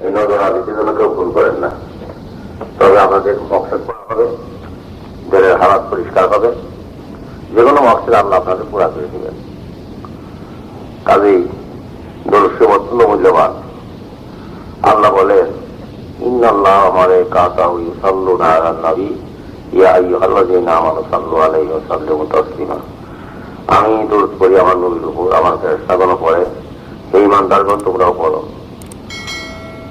এই নজর আদিতে যেন কেউ ভুল করেন না। তবে আমাদের মকসদ করা হবে দেহের হালাত পরিষ্কার হবে। যে কোনো মকসদ আল্লাহ আপনাকে পুরা করে দিবেন। কাজেই দর্শে অত্যন্ত মূল্যবান। আল্লাহ বলেন আমারে নবী। ইয়া আমি দরুদ করি আমার নবীর উপর, আমার সাধনা পড়ে। এই ইমানদারগণ তোমরাও পড়ো।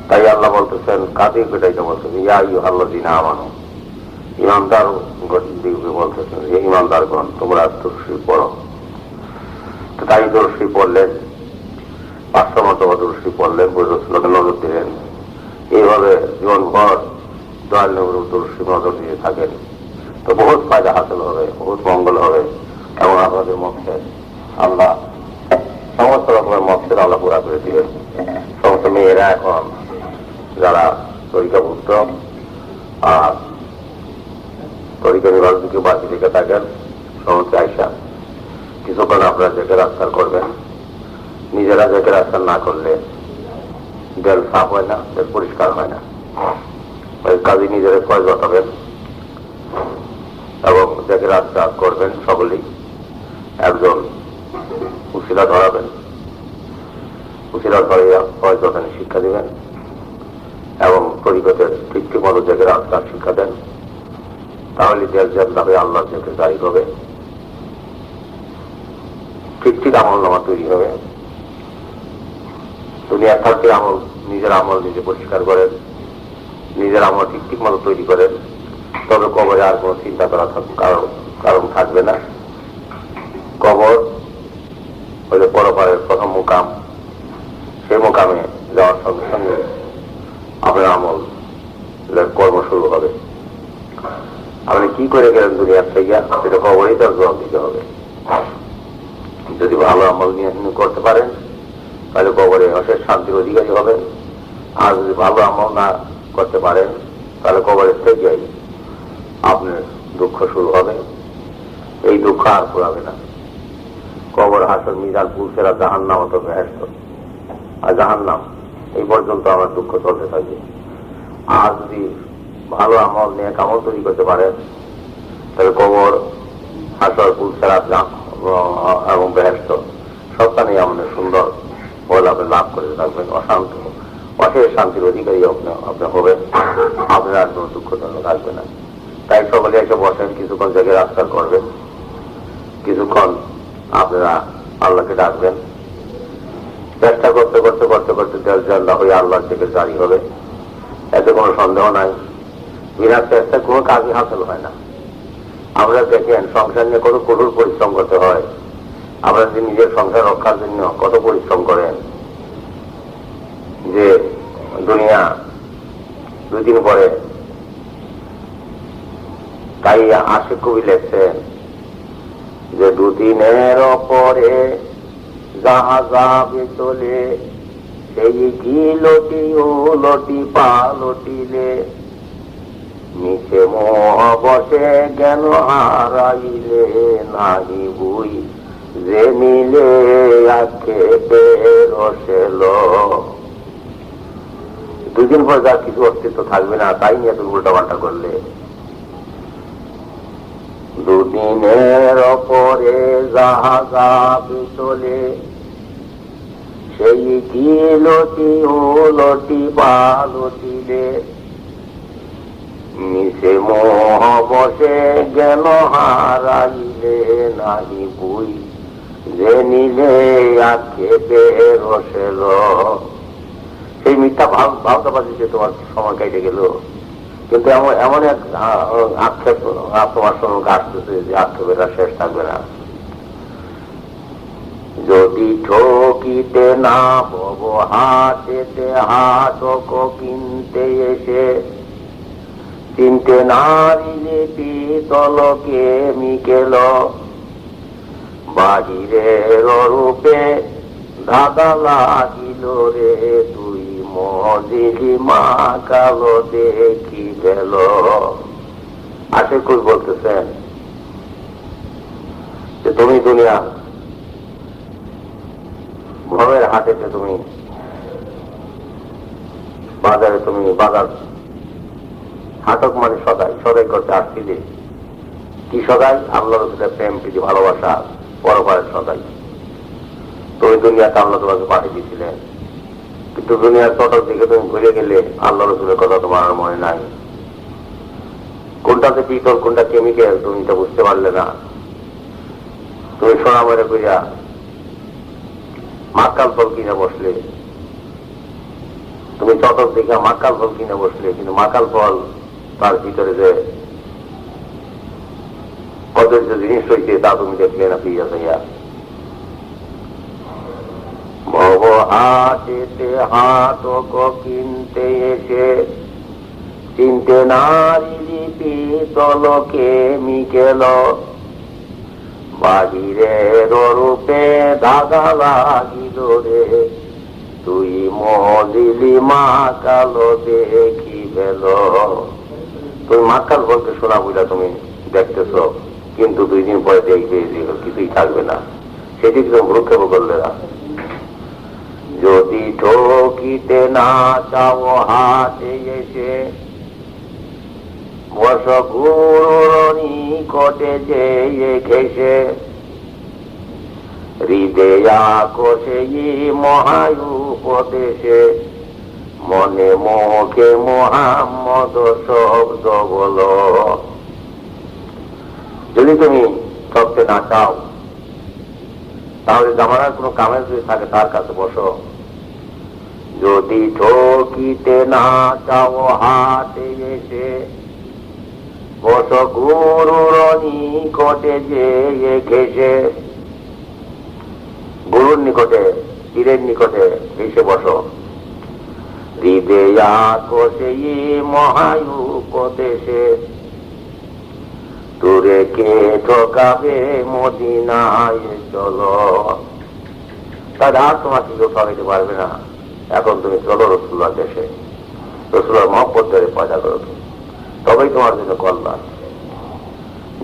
তাই আল্লাহ বলতেছেন কাকে পেটাইতে বলছেন, ইয়া আইয়ুহাল্লাযীনা আমানু। ইমানদার বলতেছেন যে ইমানদারগণ, তোমরা দর্শী পড়ো। তাই দর্শী পড়লেন পাঁচশো মতো দর্শী পড়লেন বৈরসুলকে নজর দিলেন এইভাবে জীবনভর দয়াল নবীর দর্শী নজর দিয়ে থাকেন। তো বহুত ফায়দা হাসিল হবে, বহুত মঙ্গল হবে এবং আপনাদের মধ্যে? আল্লাহ সমস্ত রকমের মক্ষের আল্লাহ পুরা করে দিবেন। সমস্ত মেয়েরা এখন যারা তরিকাভুক্ত, আর তরিকা বিভাগ থেকে বাকি থেকে থাকেন সমস্ত আইসা কিছুক্ষণ আপনারা জেকে রাস্তার করবেন। নিজেরা জেকে রাস্তার না করলে দেল সাফ হয় না দেল পরিষ্কার হয় না। ওই কাজে নিজেরা কয় ঘটাবেন এবং জেকে রাস্তা করবেন সকলেই। একজন উশিলা ধরাবেন। উশিলা ধরাইয়া কয় শিক্ষা দিবেন। এবং তরিকতের ঠিক ঠিক মতো জেগে রাস্তার শিক্ষা দেন। তাহলে দেশ যাবে আল্লাহ থেকে জারি হবে। ঠিক ঠিক আমল নামা তৈরি হবে। দুনিয়ার থাকতে আমল, নিজের আমল নিজে পরিষ্কার করেন। নিজের আমল ঠিক ঠিক মতো তৈরি করেন। তবে কবরে আর কোনো চিন্তা করা কারণ কারণ থাকবে না। কবর হইলে পরপারের প্রথম মোকাম। সেই মোকামে যাওয়ার সঙ্গে সঙ্গে আপনার আমল। কর্ম শুরু হবে। আপনি কি করে গেলেন দুনিয়ার থেকে? সেটা কবরেই তার জবাব দিতে হবে। যদি ভালো আমল নিয়ে করতে পারেন, তাহলে কবরে অশেষ শান্তির অধিকারী হবেন। আর যদি ভালো আমল না করতে পারেন, তাহলে কবরের থেকেই আপনার দুঃখ শুরু হবে। এই দুঃখ আর পুরাবে না। কবর হাসর মিজাল পুরুষেরা জাহান্নাম অত ব্যস্ত। আর জাহান নাম এই পর্যন্ত আমার দুঃখ চলতে থাকে। আর যদি ভালো আমল নিয়ে কামল তৈরি করতে পারেন, তাহলে কবর, হাসর পুরুষেরা এবং ব্যস্ত সবখানেই আমাদের সুন্দর ফল আপনি লাভ করে থাকবেন। অশান্ত, অশেষ শান্তির অধিকারী আপনি হবেন। আপনার আর কোনো দুঃখজনক থাকবে না। তাই সকলে এসে বসেন, কিছুক্ষণ জায়গায় রাস্তা করবেন। কিছুক্ষণ আপনারা আল্লাহকে ডাকবেন। চেষ্টা করতে করতে করতে করতে দেশ জাল্লা হয়ে আল্লাহর থেকে জারি হবে, এতে কোনো সন্দেহ নাই। বিনা চেষ্টা কোনো কাজই হাসিল হয় না। আমরা দেখেন, সংসার নিয়ে কত কঠোর পরিশ্রম করতে হয়। আমরা যে নিজের সংসার রক্ষার জন্য কত পরিশ্রম করেন, যে দুনিয়া দুই দিন পরে তাই আশিক কবি লেখছেন যে দুদিনের পরে সেই নিচে জ্ঞান হারাইলে নাহি বুই যে আখে রসেল দুদিন পর যার কিছু অস্তিত্ব থাকবে না তাই নিয়ে তুমি উল্টা পাল্টা করলে দুদিনের পরে যাহা যাবে চলে সেই কি লটি ও লটি বা লটিলে মিশে মোহ বসে গেল হারাইলে নাহি বুই, যে নিলে আখে রসেল সেই মিথ্যা ভাব ভাবতে পারছি যে তোমার সময় কেটে গেল। কিন্তু এমন এমন এক আক্ষেপ তোমার সঙ্গে আসতেছে যে আক্ষেপের শেষ থাকবে না। যদি ঠকিতে না বব হাটেতে হাটক কিনতে এসে। চিনতে নারিলে পিতলকে মিকেল। বাহিরের রূপে ধাঁধা লাগিল রে, তুই মজিলি মা কালো দেখি গেল আসে কই বলতেছেন যে, তুমি দুনিয়া ভবের হাটেতে তুমি, বাজারে তুমি বাজার, হাটক মানে সদাই সদাই করতে আসছি যে, কি সদাই? আল্লাহ রসুলের প্রেম, প্রীতি, ভালোবাসা, পরপারের সদাই। তো ওই দুনিয়াতে আল্লাহ তোমাকে পাঠিয়ে দিয়েছিলেন। কিন্তু দুনিয়ার চটক দিকে তুমি ঘুরে গেলে আল্লাহ রসুলের কথা তোমার আর মনে নাই। কোনটাতে পিতল, কোনটা কেমিক্যাল তুমি তো বুঝতে পারলে না। তুমি সোনা মনে করিয়া মাকাল ফল কিনে বসলে। তুমি চটক দেখে মাকাল ফল কিনে বসলে, কিন্তু মাকাল ফল তার ভিতরে যে কদর্য জিনিস রয়েছে, তা তুমি দেখলে না পিয়া ভাইয়া। ভব হাটেতে কিনতে এসে, চিনতে নারী পিতলকে মিকেল। বাহিরের রূপে ধাগা লাগিল রে। তুই মদিলি মা কালো দেখি গেল তুমি মাকাল বলতে শোনা বুঝলা তুমি, দেখতেছ? কিন্তু দুই দিন পরে দেখবে কিছুই থাকবে না। সেটি তুমি ভ্রুক্ষেপ করলে না। যদি ঠকিতে না চাও হাতে এসে বস গুরুর নিকটে ঘেসে হৃদয়া কোষে মহায়ুপদেশে। মনে মুখে মোহাম্মদ শব্দ বল যদি তুমি ঠকতে না চাও, তাহলে জামানার কোনো কামের যদি থাকে, তার কাছে বসো। যদি ঠকিতে না চাও, হাতে এসে বস গুরুর নিকটে যে ঘেসে গুরুর নিকটে পীরের নিকটে এসে বসো। কে ঠকাবে মদিনায় আর তোমাকে কেউ ঠকাইতে পারবে না। এখন তুমি চলো রসুল্লার দেশে। রসুল্লার মহব্বত ধরে পয়দা করো তুমি। তবেই তোমার জন্য কল্যাণ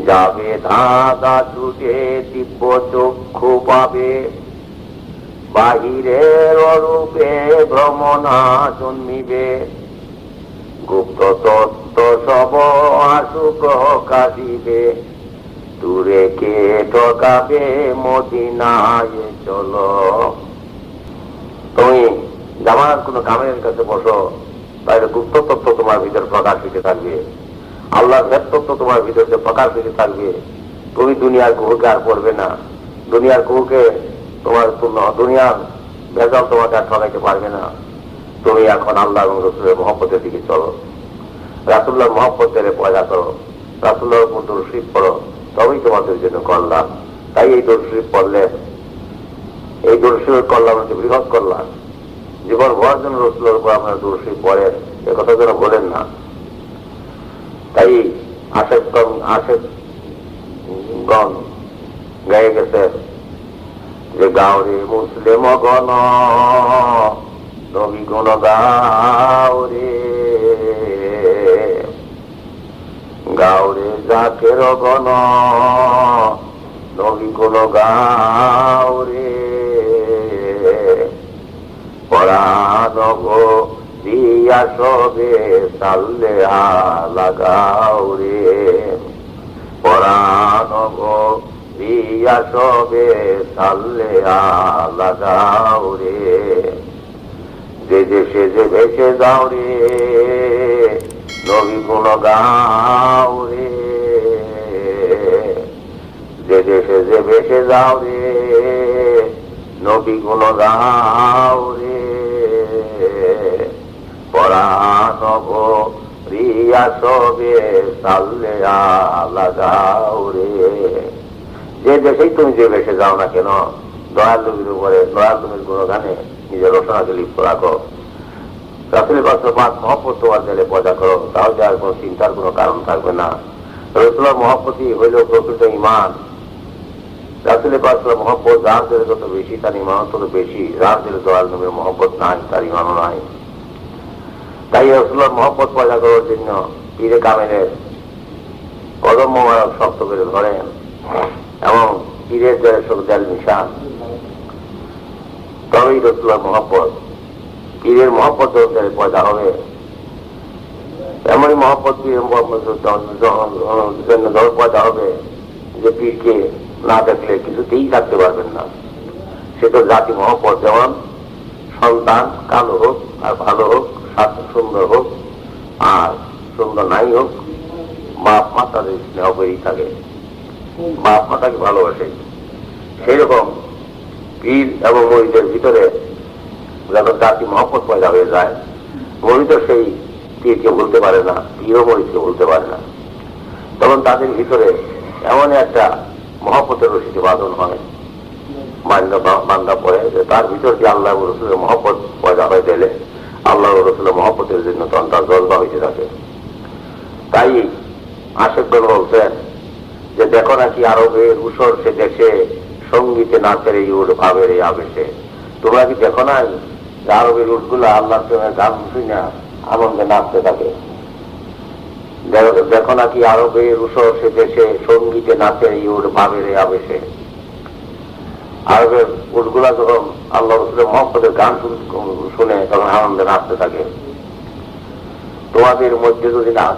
যাবে ধাঁধা ছুটে দিব্য চক্ষু পাবে। বাহিরের রূপে ভ্রমণা জন্মিবে। গুপ্ত তত্ত্ব সব আশু প্রকাশিবে দূরে কে ঠকাবে মদিনায় চলো। তুমি জামার কোন কামের কাছে বসো। তাহলে গুপ্ত তত্ত্ব তোমার ভিতরে প্রকাশ হইতে থাকবে। আল্লাহর ভেদ তত্ত্ব তোমার ভিতরে প্রকাশ হইতে থাকবে। তুমি দুনিয়ার কুহুকে আর পড়বে না। দুনিয়ার কুহুকে তোমার দুনিয়ার ভেজাল তোমাকে আর ঠকাইতে পারবে না। তুমি এখন আল্লাহ এবং রসুলের মহব্বতের দিকে চলো। রাসুল্লাহ মহব্বতের পয়দা করো। রাসুল্লাহর উপর দর্শিপ পড়ো। তবেই তোমাদের জন্য কল্যাণ। তাই এই দর্শিপ পড়লে, এই দর্শিপের কল্যাণ হচ্ছে বৃহৎ কল্যাণ। জীবন ভর জন্য রসুলের উপর আপনারা দর্শিপ পড়েন। এ কথা যেন বলেন না। তাই আশেক আশেক গণ গায়ে গেছে যে গাওরে মুসলিম গণ, নবী গুণ গাওরে গাওরে জাকের গণ, নবী গুণ গাওরে পরাণ গো দিয়া সবে সাল্লে লাগাও রে। পরাণ গো দিয়া সবে সাল্লে লাগাও রে। যে দেশে যে ভেসে যাও রে, নবী গুণ গাও রে। যে দেশে যে ভেসে যাও রে নবী গুণ গাও রে পরাণব প্রিয়া সবে সাল্লে রে যে দেশেই তুমি যে বেশে যাও না কেন দয়াল নবীর উপরে দয়াল নবীর কোনো গানে নিজের রচনাকে লিপ্ত রাখো। রাসুলের পাঁচ মহব্বত তোমার জেলে পয়দা করো, তাহলে আর কোনো চিন্তার কোনো কারণ থাকবে না। রসুলের মহব্বতই হইল প্রকৃত ইমান রাসুলের পাত্র মহব্বত যার জেলে যত বেশি, তার ইমান তত বেশি। যার জেলে দয়াল নবীর মহব্বত নাই, তার ইমানও নাই। তাই রসুলের মহব্বত পয়দা করার জন্য পীরে কামেলের কদম মোবারক শক্ত করে ধরেন এবং পীরের জয়ের দেল নিশান তবেই রসুলের মহব্বত, পীরের মহব্বত পয়দা হবে এমনই মহব্বত পীরের মহব্বত জন্য পয়দা হবে, যে পীরকে না দেখলে কিছুতেই থাকতে পারবেন না। সে তো জাতি মহব্বত যেমন সন্তান কালো হোক, আর ভালো হোক স্বাস্থ্য সুন্দর হোক, আর সুন্দর নাই হোক, বাপ মা তাদের স্নেহ করেই থাকে। বাপ মা তাকে ভালোবাসে। সেই রকম পীর এবং মরিদের ভিতরে যেন জাতি মহব্বত পয়দা হয়ে যায় মরিদ সেই পীরকে ভুলতে পারে না, পীরও মরিদকে ভুলতে পারে না। তখন তাদের ভিতরে এমন একটা মহব্বতের রশিদি বাঁধন হয়। মান্য বান্দা পড়ে তার ভিতর দিয়ে আল্লাহ রসুলের মহব্বত পয়দা হয়ে গেলে আল্লাহ রসুলের মহব্বতের জন্য তখন তার জলবা হইতে থাকে। তাই আশেকগণ বলছেন যে দেখো নাকি আরবের উসর সে দেশে সঙ্গীতে নাচের এই উঠ ভাবের এই আবেশে। তোমরা কি দেখো নাই যে আরবের উঠগুলো আল্লাহ গান শুনে আনন্দে নাচতে থাকে? দেখো- নাকি আরবের উসর সে দেশে সঙ্গীতে নাচের এই উঠ ভাবের আবেশে। আরবের উটগুলা যখন আল্লাহ রসুলের মহব্বতের গান শুনে তখন আনন্দে নাচতে থাকে। তোমাদের মধ্যে যদি না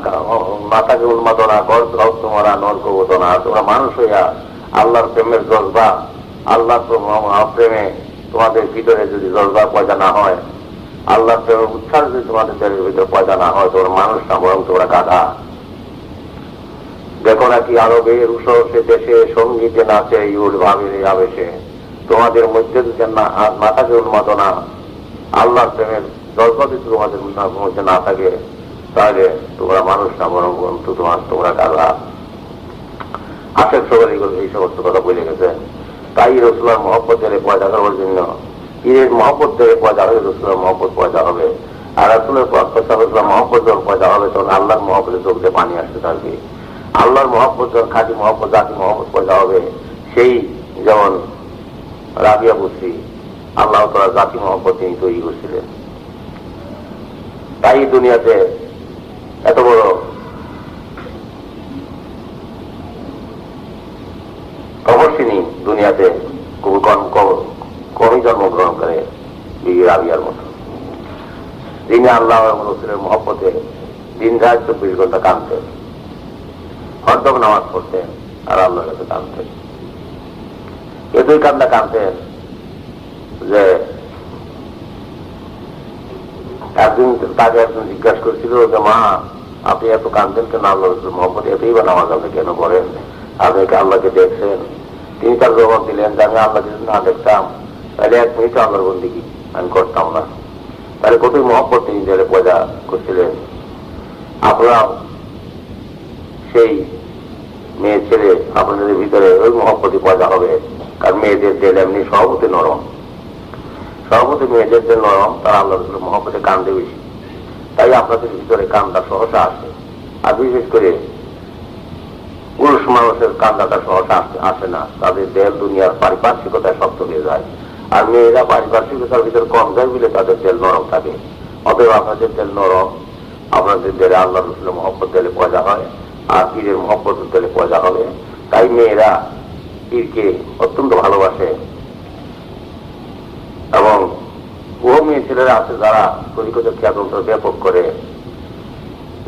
মাথাকে উন্মাদনা তাও তোমরা নরকবতনা। তোমরা মানুষ হইয়া আল্লাহর প্রেমের জজবা আল্লাহ প্রেমে তোমাদের ভিতরে যদি জজবা পয়দা না হয় প্রেমের উচ্ছ্বাস যদি তোমাদের দেহের ভিতরে পয়দা না হয় তোমরা মানুষ না বরং তোমরা গাধা। দেখো নাকি আরবের উৎসব সে দেশে সঙ্গীতে নাচে ইউল ভাবির আবেশে। তোমাদের মধ্যে যদি না মাথাকে উন্মাদনা আল্লাহর প্রেমের জজবা যদি তোমাদের মধ্যে না থাকে, তাহলে তোমরা মানুষ না, বরং বন্ধু তোমার, তোমরা গাধা। আশেক সবার এই সমস্ত কথা বলে গেছে। তাই রসুলার মহব্বতের পয়দা করার জন্য পীরের মহব্বত থেকে পয়দা হবে, রসুলার মহব্বত পয়দা হবে। আর রসুলের রসুলার মহব্বত যখন পয়দা হবে, তখন আল্লাহর মহব্বতের চোখে পানি আসতে থাকবে। আল্লাহর মহব্বত যখন খাঁটি মহব্বত, জাতি মহব্বত পয়দা হবে, সেই যেমন রাবিয়া বসি আল্লাহ তালা জাতি মহব্বত তিনি তৈরি করছিলেন। তাই দুনিয়াতে এত বড় তপস্বিনী দুনিয়াতে খুব কম কম- কমই জন্মগ্রহণ করে বিবি রাবিয়ার মতো। তিনি আল্লাহ রসুলের মহব্বতে দিন রাত চব্বিশ ঘণ্টা কাঁদতেন। হরদম নামাজ পড়তেন আর আল্লাহর কাছে কাঁদতেন। এতই কান্দা কাঁদতেন যে একদিন তাকে একজন জিজ্ঞাসা করেছিল যে, মা, আপনি এত কাঁদতেন কেন? আল্লাহ রসুল মোহাম্মদ এতই বা নামাজ আপনি কেন করেন আপনি কি আল্লাহকে দেখছেন? তিনি তার জবাব দিলেন যে, আমি আল্লাহকে না দেখতাম। তাহলে এক মিনিট আল্লাহর বন্দিগি আমি করতাম না। তাহলে কতই মহব্বত তিনি পয়দা করছিলেন? আপনারাও সেই মেয়ে ছেলে, আপনাদের ভিতরে ওই মহব্বতই পয়দা হবে। কারণ মেয়েদের দেল এমনি সভাপতি নরম। সভাপতি মেয়েদের যে নরম, তারা আল্লাহ রসুলের মহব্বতে কান্দে বেশি। তাই আপনাদের ভিতরে কান্দা সহসা আসে। আর বিশেষ করে পুরুষ মানুষের কান্দাটা সহসা আসে না। তাদের দেহ দুনিয়ার পারিপার্শ্বিকতায় শক্ত হয়ে যায়। আর মেয়েরা পারিপার্শ্বিকতার ভিতরে কম যায় বলে তাদের তেল নরম থাকে। অতএব আপনাদের তেল নরম, আপনাদের দেলে আল্লাহ রসুলের মহব্বত দিলে পয়দা হয়, আর পীরের মহব্বত দিলে পয়দা হবে। তাই মেয়েরা পীরকে অত্যন্ত ভালোবাসে। এবং বহু মেয়ে ছেলেরা আছে যারা তরিকত খ্যাতন্ত্র ব্যাপক করে।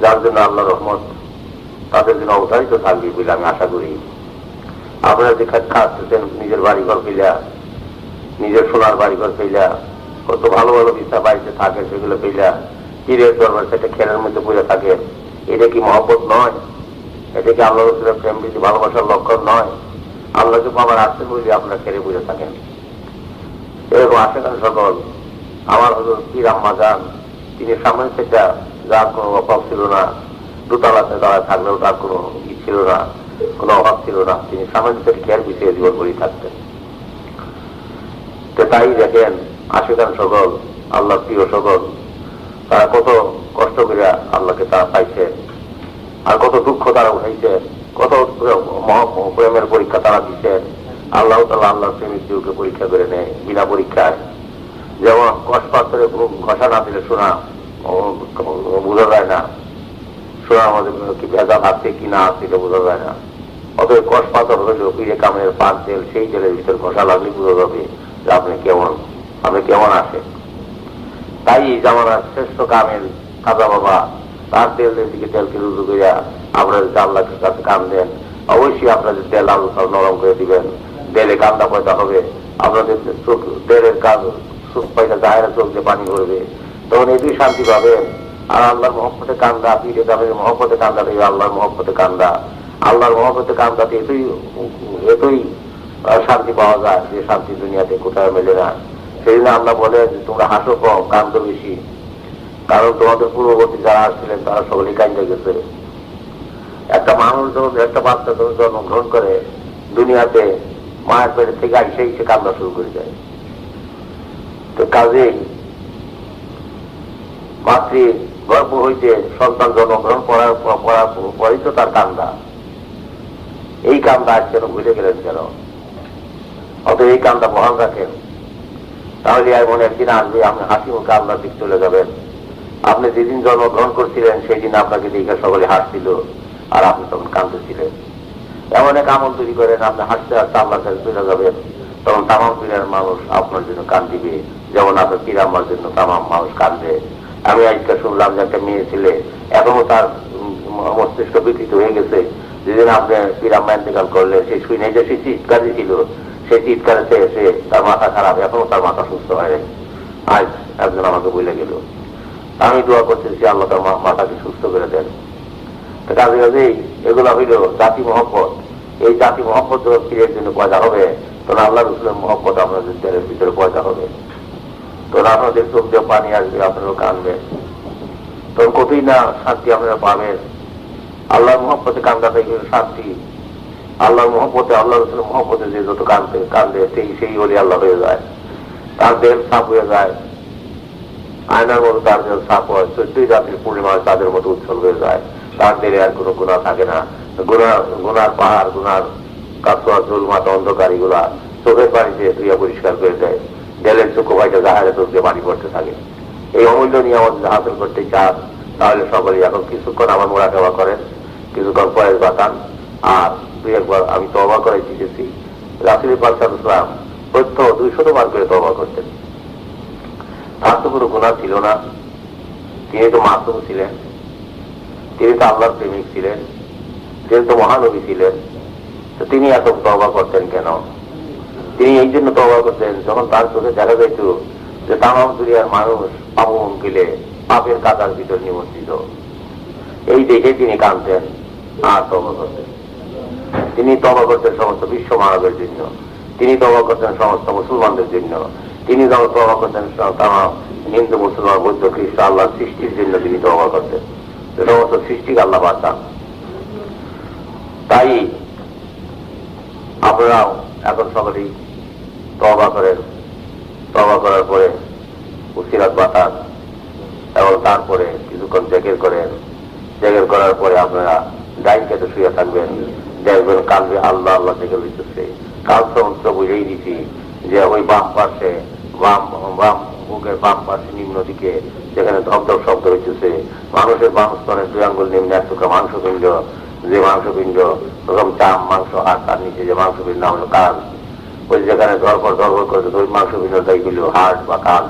যার জন্য আল্লাহ রহমত তাদের জন্য অবতারিত থাকবে বলে আমি আশা করি। আপনারা যে খাচ্ছেন, নিজের বাড়িঘর পেলা নিজের সোনার বাড়ি ঘর পেলা কত ভালো ভালো বিছা বাড়িতে থাকে, সেগুলো পেলা পীরের দরবার সেটা খেলার মধ্যে পড়ে থাকে। এটা কি মহব্বত নয়? এটা কি আল্লাহ রসুলের প্রেম প্রীতি ভালোবাসার লক্ষণ নয়? আল্লাহকে পাবার আসতে বলে, আপনারা খেলে বুঝে থাকেন। এরকম আশেখান সকল। আমার হজর পীর আম্মা যান, তিনি সামনে থেকে যার কোনো অভাব ছিল না, দোতলাতে দাঁড়ায় থাকলেও তার কোনো ই ছিল না, কোনো অভাব ছিল না। তিনি সামনে থেকে খেয়াল পিছিয়ে জীবন করেই থাকতেন। তো তাই দেখেন আশেখান সকল আল্লাহ প্রিয় সকল, তারা কত কষ্ট করে আল্লাহকে তারা পাইছে, আর কত দুঃখ তারা উঠাইছে, কত প্রেমের পরীক্ষা তারা দিচ্ছেন আল্লাহ তালা আল্লাহ প্রেমিক জীবকে পরীক্ষা করে নেয় বিনা পরীক্ষায়। যেমন কষ পাথরে ঘষা না দিলে শোনা বোঝা যায় না। শোনার মধ্যে কি ভেজা আছে কি না আছে এটা বোঝা যায় না। অতএব কষ পাথর হলেও পিড়ে কামের পাক তেল সেই জেলের ভিতরে ঘষা লাগলে বোঝা যাবে। আপনি কেমন? আপনি কেমন আছে তাই এই জামানার শ্রেষ্ঠ কামেল খাজা বাবা তার তেল দিকে তেলকে রুজু করিয়া আপনারা যদি আল্লাহর কাছে কান দেন। অবশ্যই আপনাদের তেল আলু সব নরম করে দিবেন। দেলে কান্দা পয়দা হবে। আপনাদের চোখ দেলের কাজ চোখ পয়দা জাহেরা চোখ দিয়ে পানি ভরবে। তখন এটি শান্তি পাবেন। আর আল্লাহর মহব্বতে কান্দা, পীরে দামের মহব্বতে কান্দা দেবে আল্লাহর মহব্বতে কান্দা। আল্লাহর মহব্বতে কান্দাতে এতই এতই শান্তি পাওয়া যায়, যে শান্তি দুনিয়াতে কোথাও মেলে না। সেই জন্য আল্লাহ বলেন যে, তোমরা হাসো কম, কান্দ বেশি। কারণ তোমাদের পূর্ববর্তী যারা আসছিলেন, তারা সকলেই কান্দে গেছে। একটা মানুষ যখন, একটা বাচ্চা যখন জন্মগ্রহণ করে, দুনিয়াতে মায়ের পেটে থেকে আইসে এসে কান্না শুরু করে যায় তো কাজেই মাতৃ গর্ভ হইতে সন্তান জন্মগ্রহণ করার পর- করার পরেই তো তার কান্দা এই কান্দা আজ কেন ভুলে গেলেন কেন? অত এই কান্দা বহাল রাখেন। তাহলে এমন একদিন আসবে, আপনি হাসি মুখে আল্লাহর দিক চলে যাবেন। আপনি যেদিন জন্মগ্রহণ করছিলেন সেই দিন আপনাকে দেখে সকলে হাসছিল আর আপনি তখন কান্দতেছিলেন এমন এক আমল তৈরি করেন, আপনি হাসতে হাসতে আল্লাহর কাছে চলে যাবেন। তখন তামাম পীরের মানুষ আপনার জন্য কান্দিবে, যেমন আপনার পীরাম্মার জন্য তামাম মানুষ কান্দে আমি আজকে শুনলাম যে একটা মেয়ে ছেলে এখনও তার মস্তিষ্ক বিকৃত হয়ে গেছে। যেদিন আপনি পীরাম্মা ইন্তেকাল করলে সে শুনে যে সে চিৎকারই ছিল সে সে তার মাথা খারাপ, এখনও তার মাথা সুস্থ হয়নি আজ একজন আমাকে বলে গেল। আমি দোয়া করতেছি আল্লাহ তার মাথাকে সুস্থ করে দেন। কাজে কাজেই এগুলো হইল জাতি মহব্বত। এই জাতি মহব্বত পীরের জন্য পয়দা হবে, তখন আল্লাহ রসুলের মহব্বত আপনাদের দেহের ভিতরে পয়দা হবে। তখন আপনাদের চোখ দিয়ে পানি আসবে আপনারাও কানবেন তখন কতই না শান্তি আপনারা পাবেন। আল্লাহর মহব্বতে কান্দা থেকে শান্তি আল্লাহর মহব্বতে আল্লাহ রসুলের মহব্বতে যে যত কান্দে কান্দে সেই সেই বলি আল্লাহ হয়ে যায়। তার দেহ সাফ হয়ে যায়। আয়নার মতো তার যেন সাফ হয়। চোদ্দই জাতির পূর্ণিমা তাদের মতো উজ্জ্বল হয়ে যায়। তার দেহে আর কোনো গুণা থাকে না। গুণা গুনার পাহাড় গুনার কাছোয়া জুলমাত অন্ধকার এগুলা চোখের পানিতে ধুইয়া পরিষ্কার করে দেয়। দেলের চোখ ভাইটা জাহারে চোখ দিয়ে পানি পড়তে থাকে। এই অমূল্য নিয়ামত যদি হাসিল করতে চান, তাহলে সকলেই এখন কিছুক্ষণ আমার মোড়াকাবা করেন, কিছুক্ষণ পরে বাতান, আর দুই একবার আমি তবা করে শিখেছি রাসুল ইসলাম প্রত্য দুইশত বার করে তবা করতেন। তার তো কোনো গুণা ছিল না। তিনি তো মাসুম ছিলেন। তিনি তো আল্লাহর প্রেমিক ছিলেন। তিনি তো মহানবী ছিলেন। তো তিনি এত তবা করতেন কেন? তিনি এই জন্য তবা করতেন যখন তার চোখে দেখা যেত যে তামাম দুনিয়ার মানুষ পাপন গেলে পাপের কাতার ভিতর নিমন্ত্রিত এই দেখে তিনি কাঁদতেন, আর তবা করতেন। তিনি তবা করতেন সমস্ত বিশ্ব মানবের জন্য। তিনি তবা করতেন সমস্ত মুসলমানদের জন্য। তিনি তবা করতেন, তারা হিন্দু, মুসলমান, বৌদ্ধ, খ্রিস্ট আল্লাহ সৃষ্টির জন্য তিনি তবা করতেন। সমস্ত সৃষ্টিকে আল্লাহ বাঁচান তাই আপনারাও এখন সকলেই তবা করেন। তবা করার পরে উসিরাত বাতান এবং তারপরে কিছুক্ষণ জেকের করেন। জেকের করার পরে আপনারা ডাইন কেটে শুয়ে থাকবেন। দেখবেন কালবে আল্লাহ আল্লাহ থেকে লিখতেছে কাল সমস্ত বুঝেই দিছি যে ওই বাম পাশে, বাম বাম বুকের বাম পাশে নিম্ন দিকে যেখানে ধপধপ শব্দ হইতেছে, মানুষের বাম স্তনের দুই আঙ্গুল নিম্ন, এক টুকরা মাংসপিণ্ড, যে মাংসপিণ্ড ওরকম চাম, মাংস আর তার নিচে যে মাংসপিণ্ড হলো কাল। ওই যেখানে ধরপর ধরপর করে ওই মাংসপিণ্ডটাই গুলো হার্ট বা কাল।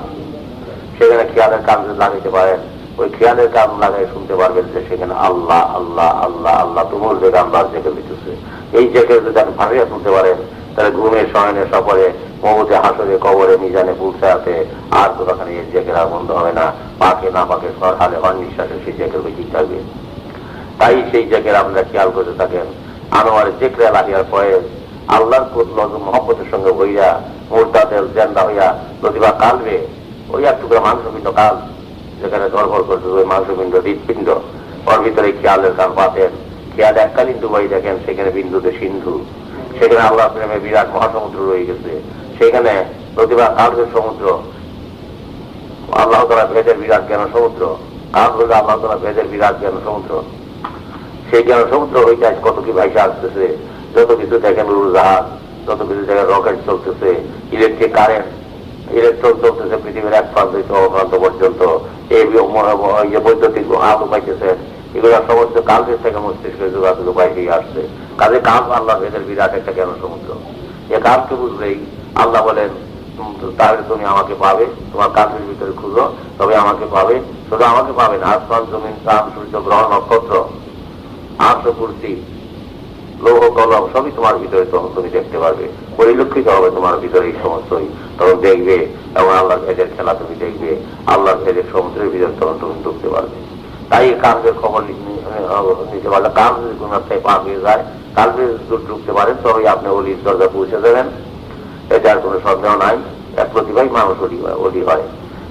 সেখানে খেয়ালের যদি লাগাইতে পারেন ওই খেয়ালের কান লাগাই শুনতে পারবেন যে সেখানে আল্লাহ আল্লাহ আল্লাহ আল্লাহ তুমুল বেগ আল্লাহ জেগে দিতেছে এই জেগে যদি আপনি ভাবিয়া শুনতে পারেন তাহলে ঘুমে, শয়নে সফরে মমতে হাসরে, কবরে, মিজানে পুলসাতে আর কোথাখানে এই জেগের আর বন্ধ হবে না, পাকে না পাকে, সর, হালে হন নিঃশ্বাসে সেই জেগের বেশি থাকবে। তাই সেই জেগের আপনারা খেয়াল করতে থাকেন। আনোয়ার জেকরে লাগিয়ার পরে আল্লাহর মহব্বতের সঙ্গে হইয়া মোরতাদের জেন্দা হইয়া প্রতিভা কালবে ওই এক টুকরা মাংসপিণ্ড কাল যেখানে ধরফর করছে ওই মাংসপিণ্ড হৃদপিণ্ড ওর ভিতরে খেয়ালের কান পাতেন খেয়াল এককালীন দুবাই দেখেন, সেখানে বিন্দুতে সিন্ধু। সেখানে আল্লাহ প্রেমে বিরাট মহাসমুদ্র রয়ে গেছে। সেখানে প্রতিভা কালবের সমুদ্র। আল্লাহ তালা ভেদের বিরাট জ্ঞান সমুদ্র। কাল আল্লাহ তালা ভেদের বিরাট জ্ঞান সমুদ্র। সেই জ্ঞান সমুদ্র হইতে আজ কত কি ভাইসা আসতেছে? যত কিছু দেখেন, উড়োজাহাজ, যত কিছু দেখেন রকেট চলতেছে ইলেকট্রিক কারেন্ট ইলেকট্রন চলতেছে পৃথিবীর এক প্রান্ত অন্য পর্যন্ত। এই যে বৈদ্যুতিক হাত পাইতেছেন এগুলো সমস্ত কালকের থেকে মস্তিষ্কের যোগাযোগ দিয়ে আসছে। কাজে কাল আল্লাহ ভেদের বিরাট একটা জ্ঞান সমুদ্র? এ কালকে বুঝলেই আল্লাহ বলেন তাহলে তুমি আমাকে পাবে, তোমার কাঠের ভিতরে খুঁজো, তবে আমাকে পাবে, শুধু আমাকে পাবে না, আসমান, জমিন চাঁদ সূর্য, গ্রহ, নক্ষত্র কুর্তি, লৌহ, কলম, সবই তোমার ভিতরে তুমি দেখতে পারবে। পরিলক্ষিত হবে তোমার ভিতরে এই সমস্তই। তখন দেখবে এবং আল্লাহ ভেদের খেলা তুমি দেখবে, আল্লাহ ভেদের সমুদ্রের ভিতরে তখন তুমি ঢুকতে পারবে। তাই কালকের খবর নিতে পারলে কাল যদি কোন রাস্তায় পা হয়ে যায় যদি ঢুকতে পারেন তবে আপনি অলির দরজা পৌঁছে দেবেন। এটা আর কোনো সন্দেহ নাই। এক প্রতিভাই মানুষ অলি হয় অলি হয়।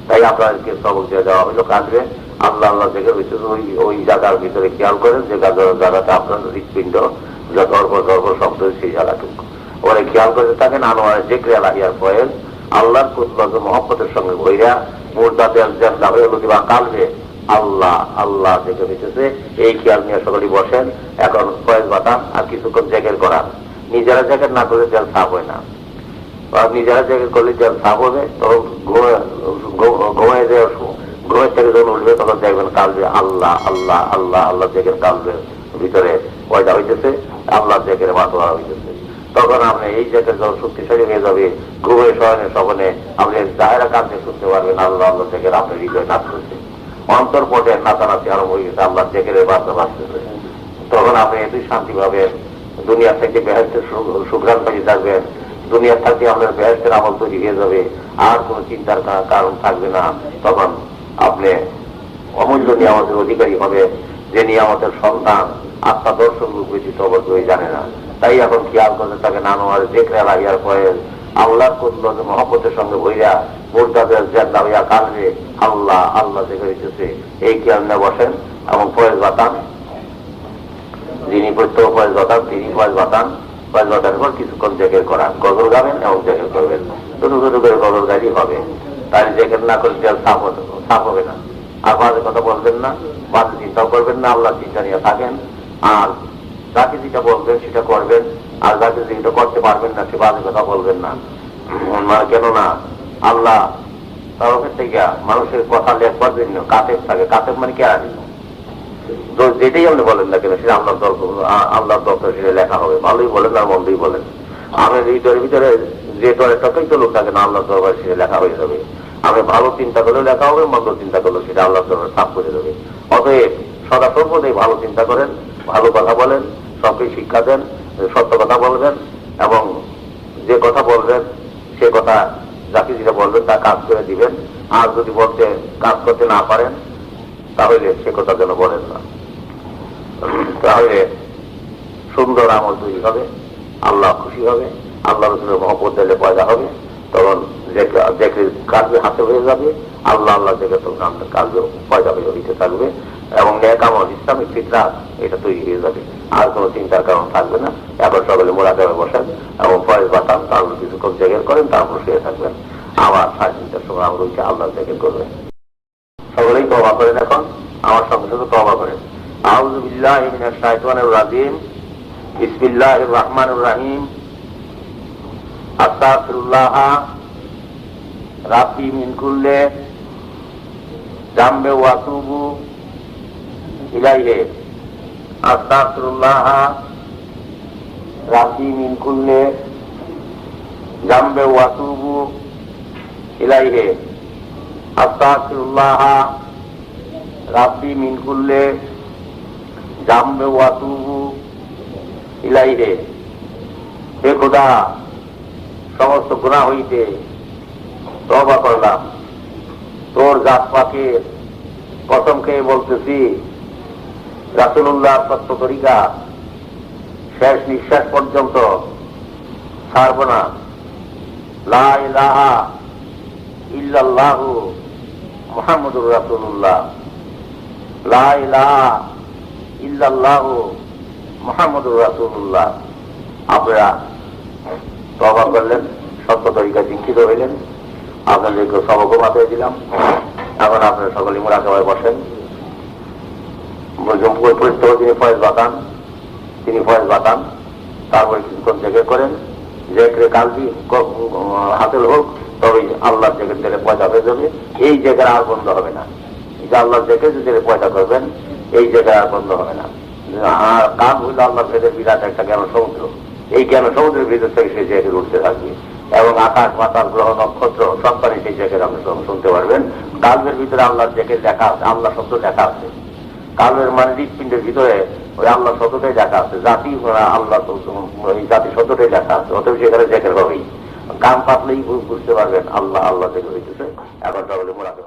তাই আপনাদেরকে সবক দিয়ে দেওয়া হলো কাজে আল্লাহ আল্লাহ থেকে বিশেষ ওই ওই জায়গার ভিতরে খেয়াল করেন, যে জায়গা- জায়গাতে আপনার হৃৎপিণ্ড যা গর্ব গর্ব শব্দ সেই জায়গাটুকু। ওরা খেয়াল করে থাকেন আনোয়ার যে ক্রিয়া লাগিয়ার ফয়েল আল্লাহর কুতলজ মহব্বতের সঙ্গে বইরা মুরদাতে জানলা হয়ে হলো কিবা কালবে, আল্লাহ আল্লাহ থেকে বেঁচেছে এই খেয়াল নিয়ে সকলেই বসেন। এখন ফয়েজ বাতাম আর কিছুক্ষণ জ্যাকেট করান। নিজেরা জ্যাকেট না করলে তেল সাফ হয় না। নিজেরা জায়গায় করলে যখন সাপ হবে, তখন ঘুমায় যে ঘুমের থেকে যখন উঠবে, তখন দেখবেন কালবে আল্লাহ আল্লাহ আল্লাহ আল্লাহ জেগের কালবে। ভিতরে পয়দা হইতেছে, আল্লাহ জেগের মাতোয়া হইতেছে। তখন আপনি এই জায়গায় যখন শক্তিশালী হয়ে যাবে, ঘুমে শয়নে সবনে আপনি জাহেরা কাঁদতে শুনতে পারবেন, আল্লাহ আল্লাহ জেগের আপনার হৃদয় নাচ করছে। অন্তর পটে নাচানাচি আরম্ভ হয়ে গেছে আল্লাহ জেগের বার্তা বাঁচতেছে তখন আপনি এতই শান্তি পাবেন দুনিয়া থেকে বেহেস্তের সুগ্রাম পেয়ে থাকবেন দুনিয়ার থাকতে আপনার বেহেস্তের আমল তৈরি হয়ে যাবে, আর কোনো চিন্তার কারণ থাকবে না। তখন আপনি অমূল্য নিয়ামতের অধিকারী হবে, যে নিয়ামতের সন্তান আত্মা দর্শক রূপ ব্যতীত অবশ্যই জানে না। তাই এখন খেয়াল করতে তাকে নানোয়ার দেখরে লাগিয়ার পরে আল্লাহর করল যে মহব্বতের সঙ্গে ভইরা মুর্দাদের জেন্দা হইয়া কালবে আল্লাহ আল্লাহ দেখে হইতেছে এই খেয়াল নিয়ে বসেন এবং ফয়েজ বাতান। যিনি প্রত্যহ ফয়েজ বাতান, তিনি ফয়েজ বাতান। ফয়েজ বাতানের পর কিছুক্ষণ জেকের করান। গজল গাবেন এবং জেকের করবেন। ছোটো ছোটো করে গজল গাড়ি হবে। তাই জেকের না করে তেল সাফ সাফ হবে না? আর কথা বলবেন না। বাজে চিন্তাও করবেন না। আল্লাহ চিন্তা নিয়ে থাকেন। আর যাকে যেটা বলবেন সেটা করবেন, আর যাকে যেটা করতে পারবেন না সে বাজে কথা বলবেন না। মানে কেননা, আল্লাহ তরফের থেকে মানুষের কথা লেখবার জন্য কাতেব থাকে। কাতেব মানে কেরানি তো যেটাই আপনি বলেন না কেন, সেটা আল্লাহ আল্লাহ দপ্তর সেটা লেখা হবে। ভালোই বলেন আর মন্দই বলেন। আমি হৃদয়ের ভিতরে যে টয়টাকেই তো লোক থাকে না আল্লাহ দরবার সেটা লেখা হয়ে যাবে। আমি ভালো চিন্তা করলেও লেখা হবে, মন্দ চিন্তা করলেও সেটা আল্লাহ দরবার সাফ করে দেবে। অতএব সদা সর্বদাই ভালো চিন্তা করেন, ভালো কথা বলেন সবকে শিক্ষা দেন, সত্য কথা বলবেন এবং যে কথা বলবেন, সে কথা যাকে যেটা বলবেন তা কাজ করে দিবেন। আর যদি বলতে কাজ করতে না পারেন, তাহলে সে কথা যেন বলেন না। তাহলে সুন্দর আমল তৈরি হবে, আল্লাহ খুশি হবে, আল্লাহ রসুলের মহব্বত দিলে পয়দা হবে, তখন দেখে কাজে হাতে হয়ে যাবে, আল্লাহ আল্লাহ দেখে তখন আপনার কাজে পয়দা হয়ে হইতে থাকবে। এবং ন্যাক আমল ইসলামিক ফিতরা এটা তৈরি হয়ে যাবে। আর কোনো চিন্তার কারণ থাকবে না। এখন সকালে মোড়া দেবে বসেন এবং ফয়েজ বাতান, তারপর কিছুক্ষণ জেগের করেন, তারপর শুয়ে থাকবেন। আবার সাড়ে তিনটার সময় আমরা উঠে আল্লাহ জেগের করবেন। সকলেই তবা করেন এখন আমার সঙ্গে সঙ্গে তবা করেন আউযু বিল্লাহি মিনাশ শাইতানির রাজিম। বিসমিল্লাহির রহমানির রহিম। আস্তাগফিরুল্লাহ। রাব্বি মিন কুল্লি। জামবে ওয়া ইলাইহি আস্তাগফিরুল্লাহ। রাব্বি মিন কুল্লি। জামবে ওয়া তুবু ইলাইহি। আস্তাগফিরুল্লাহ। রাব্বি মিন কুল্লি। জামবে ওয়া তুবু হে খোদা সমস্ত গুনাহ হইতে তবা করলাম। তোর জাত পাকের কসম খেয়ে বলতেছি রাসুল্লাহ সত্য তরিকা শেষ নিঃশ্বাস পর্যন্ত ছাড়ব না। লা ইলাহা ইল্লাল্লাহু মুহাম্মদুর রাসূলুল্লাহ। লা ইলাহা ইল্লাল্লাহু মুহাম্মদুর রাসূলুল্লাহ। আপনারা তবা করলেন, সত্য তরিকা দীক্ষিত হইলেন। আপনাদেরকে সবক মাথায় দিলাম। এখন আপনারা সকলে মোড়াকাবায় বসেন। পরিস্থিত তিনি ফয়েজ বাতান তিনি ফয়েজ বাতান তারপরে কিছুক্ষণ জেগে করেন জেগে কালবি হাতের হোক তবে আল্লাহ জেগে দিলে পয়সা হয়ে যাবে এই জায়গায় আর বন্ধ হবে না। যে আল্লাহ জেগে যদি পয়সা করবেন, এই জায়গায় আর বন্ধ হবে না। আর কান হইল আল্লাহ ভেদের বিরাট একটা জ্ঞান সমুদ্র। এই জ্ঞান সমুদ্রের ভিতর থেকে সেই জায়গায় উঠতে থাকবে। এবং আকাশ পাতাল গ্রহ, নক্ষত্র, সব পানি সেই জায়গায় আপনি শুন- শুনতে পারবেন। কালবের ভিতরে আল্লাহর জায়গায় দেখা আছে আল্লাহ শব্দ দেখা আছে। কালবের মানে হৃৎপিণ্ডের ভিতরে ওই আল্লাহ সতটাই দেখা আছে। জাতি আল্লাহ ওই জাতি সতটাই দেখা আছে। অতএব সেখানে জেকের হবেই কাম পাতলেই বুঝতে পারবেন আল্লাহ আল্লাহ থেকে হইতেছে। এখন তাহলে মোরাকে